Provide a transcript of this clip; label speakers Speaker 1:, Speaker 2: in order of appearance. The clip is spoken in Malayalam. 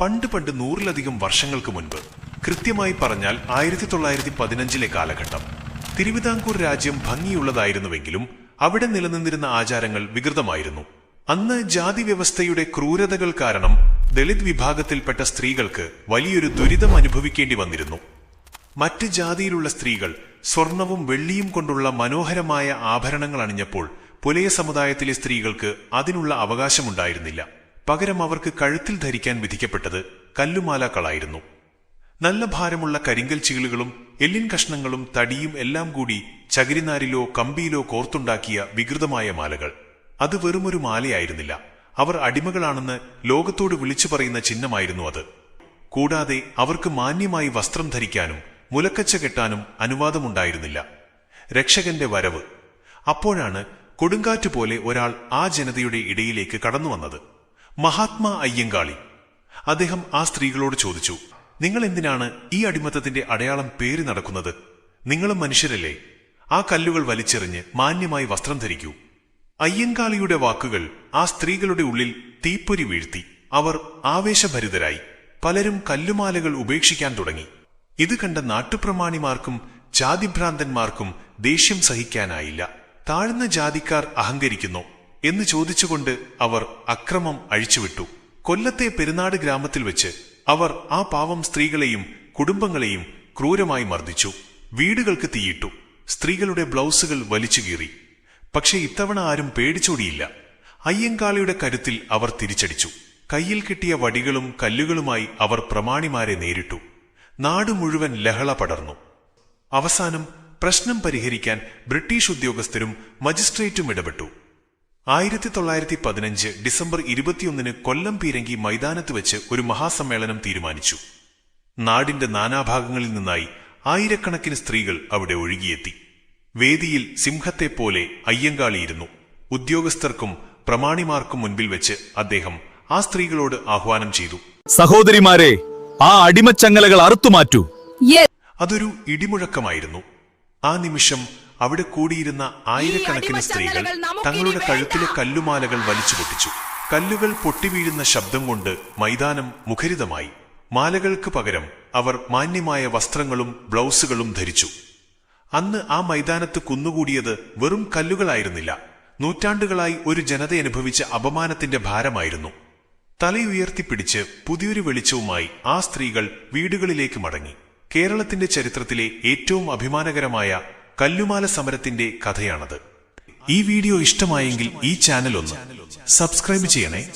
Speaker 1: പണ്ട് പണ്ട് നൂറിലധികം വർഷങ്ങൾക്ക് മുൻപ് കൃത്യമായി പറഞ്ഞാൽ ആയിരത്തി തൊള്ളായിരത്തി പതിനഞ്ചിലെ കാലഘട്ടം. തിരുവിതാംകൂർ രാജ്യം ഭംഗിയുള്ളതായിരുന്നുവെങ്കിലും അവിടെ നിലനിന്നിരുന്ന ആചാരങ്ങൾ വികൃതമായിരുന്നു. അന്ന് ജാതി വ്യവസ്ഥയുടെ ക്രൂരതകൾ കാരണം ദളിത് വിഭാഗത്തിൽപ്പെട്ട സ്ത്രീകൾക്ക് വലിയൊരു ദുരിതം അനുഭവിക്കേണ്ടി വന്നിരുന്നു. മറ്റ് ജാതിയിലുള്ള സ്ത്രീകൾ സ്വർണവും വെള്ളിയും കൊണ്ടുള്ള മനോഹരമായ ആഭരണങ്ങൾ അണിഞ്ഞപ്പോൾ പുലയ സമുദായത്തിലെ സ്ത്രീകൾക്ക് അതിനുള്ള അവകാശമുണ്ടായിരുന്നില്ല. പകരം അവർക്ക് കഴുത്തിൽ ധരിക്കാൻ വിധിക്കപ്പെട്ടത് കല്ലുമാലാക്കളായിരുന്നു. നല്ല ഭാരമുള്ള കരിങ്കൽ ചീളുകളും എല്ലിൻ കഷ്ണങ്ങളും തടിയും എല്ലാം കൂടി ചകിരിനാരിലോ കമ്പിയിലോ കോർത്തുണ്ടാക്കിയ വികൃതമായ മാലകൾ. അത് വെറുമൊരു മാലയായിരുന്നില്ല. അവർ അടിമകളാണെന്ന് ലോകത്തോട് വിളിച്ചു പറയുന്ന ചിഹ്നമായിരുന്നു അത്. കൂടാതെ അവർക്ക് മാന്യമായി വസ്ത്രം ധരിക്കാനും മുലക്കച്ച കെട്ടാനും അനുവാദമുണ്ടായിരുന്നില്ല. രക്ഷകന്റെ വരവ്. അപ്പോഴാണ് കൊടുങ്കാറ്റ് പോലെ ഒരാൾ ആ ജനതയുടെ ഇടയിലേക്ക് കടന്നു വന്നത് മഹാത്മാ അയ്യങ്കാളി. അദ്ദേഹം ആ സ്ത്രീകളോട് ചോദിച്ചു നിങ്ങൾ എന്തിനാണ് ഈ അടിമത്തത്തിന്റെ അടയാളം പേറി നടക്കുന്നത്? നിങ്ങളും മനുഷ്യരല്ലേ? ആ കല്ലുകൾ വലിച്ചെറിഞ്ഞ് മാന്യമായി വസ്ത്രം ധരിക്കൂ. അയ്യങ്കാളിയുടെ വാക്കുകൾ ആ സ്ത്രീകളുടെ ഉള്ളിൽ തീപ്പൊരി വീഴ്ത്തി. അവർ ആവേശഭരിതരായി. പലരും കല്ലുമാലകൾ ഉപേക്ഷിക്കാൻ തുടങ്ങി. ഇത് കണ്ട നാട്ടുപ്രമാണിമാർക്കും ജാതിഭ്രാന്തന്മാർക്കും ദേഷ്യം സഹിക്കാനായില്ല. താഴ്ന്ന ജാതിക്കാർ അഹങ്കരിക്കുന്നു. എന്ന് ചോദിച്ചുകൊണ്ട് അവർ അക്രമം അഴിച്ചുവിട്ടു. കൊല്ലത്തെ പെരുന്നാട് ഗ്രാമത്തിൽ വെച്ച് അവർ ആ പാവം സ്ത്രീകളെയും കുടുംബങ്ങളെയും ക്രൂരമായി മർദ്ദിച്ചു. വീടുകൾക്ക് തീയിട്ടു. സ്ത്രീകളുടെ ബ്ലൗസുകൾ വലിച്ചു കീറി. പക്ഷെ ഇത്തവണ ആരും പേടിച്ചോടിയില്ല. അയ്യങ്കാളിയുടെ കരുത്തിൽ അവർ തിരിച്ചടിച്ചു. കയ്യിൽ കിട്ടിയ വടികളും കല്ലുകളുമായി അവർ പ്രമാണിമാരെ നേരിട്ടു. നാട് മുഴുവൻ ലഹള പടർന്നു. അവസാനം പ്രശ്നം പരിഹരിക്കാൻ ബ്രിട്ടീഷ് ഉദ്യോഗസ്ഥരും മജിസ്ട്രേറ്റും ഇടപെട്ടു. ആയിരത്തി തൊള്ളായിരത്തി പതിനഞ്ച് ഡിസംബർ ഇരുപത്തിയൊന്നിന് കൊല്ലം പീരങ്കി മൈതാനത്ത് വെച്ച് ഒരു മഹാസമ്മേളനം തീരുമാനിച്ചു. നാടിന്റെ നാനാഭാഗങ്ങളിൽ നിന്നായി ആയിരക്കണക്കിന് സ്ത്രീകൾ അവിടെ ഒഴുകിയെത്തി. വേദിയിൽ സിംഹത്തെ പോലെ അയ്യങ്കാളിയിരുന്നു. ഉദ്യോഗസ്ഥർക്കും പ്രമാണിമാർക്കും മുൻപിൽ വെച്ച് അദ്ദേഹം ആ സ്ത്രീകളോട് ആഹ്വാനം ചെയ്തു.
Speaker 2: സഹോദരിമാരെ ആ അടിമച്ചങ്ങലകൾ അറുത്തുമാറ്റൂ.
Speaker 1: അതൊരു ഇടിമുഴക്കമായിരുന്നു. ആ നിമിഷം അവിടെ കൂടിയിരുന്ന ആയിരക്കണക്കിന് സ്ത്രീകൾ തങ്ങളുടെ കഴുത്തിലെ കല്ലുമാലകൾ വലിച്ചു പൊട്ടിച്ചു. കല്ലുകൾ പൊട്ടിവീഴുന്ന ശബ്ദം കൊണ്ട് മൈതാനം മുഖരിതമായി. മാലകൾക്ക് പകരം അവർ മാന്യമായ വസ്ത്രങ്ങളും ബ്ലൗസുകളും ധരിച്ചു. അന്ന് ആ മൈതാനത്ത് കുന്നുകൂടിയത് വെറും കല്ലുകളായിരുന്നില്ല. നൂറ്റാണ്ടുകളായി ഒരു ജനത അനുഭവിച്ച അപമാനത്തിന്റെ ഭാരമായിരുന്നു. തലയുയർത്തിപ്പിടിച്ച് പുതിയൊരു വെളിച്ചവുമായി ആ സ്ത്രീകൾ വീടുകളിലേക്ക് മടങ്ങി. കേരളത്തിന്റെ ചരിത്രത്തിലെ ഏറ്റവും അഭിമാനകരമായ കല്ലുമാല സമരത്തിന്റെ കഥയാണത്. ഈ വീഡിയോ ഇഷ്ടമായെങ്കിൽ ഈ ചാനൽ ഒന്ന് സബ്സ്ക്രൈബ് ചെയ്യണേ.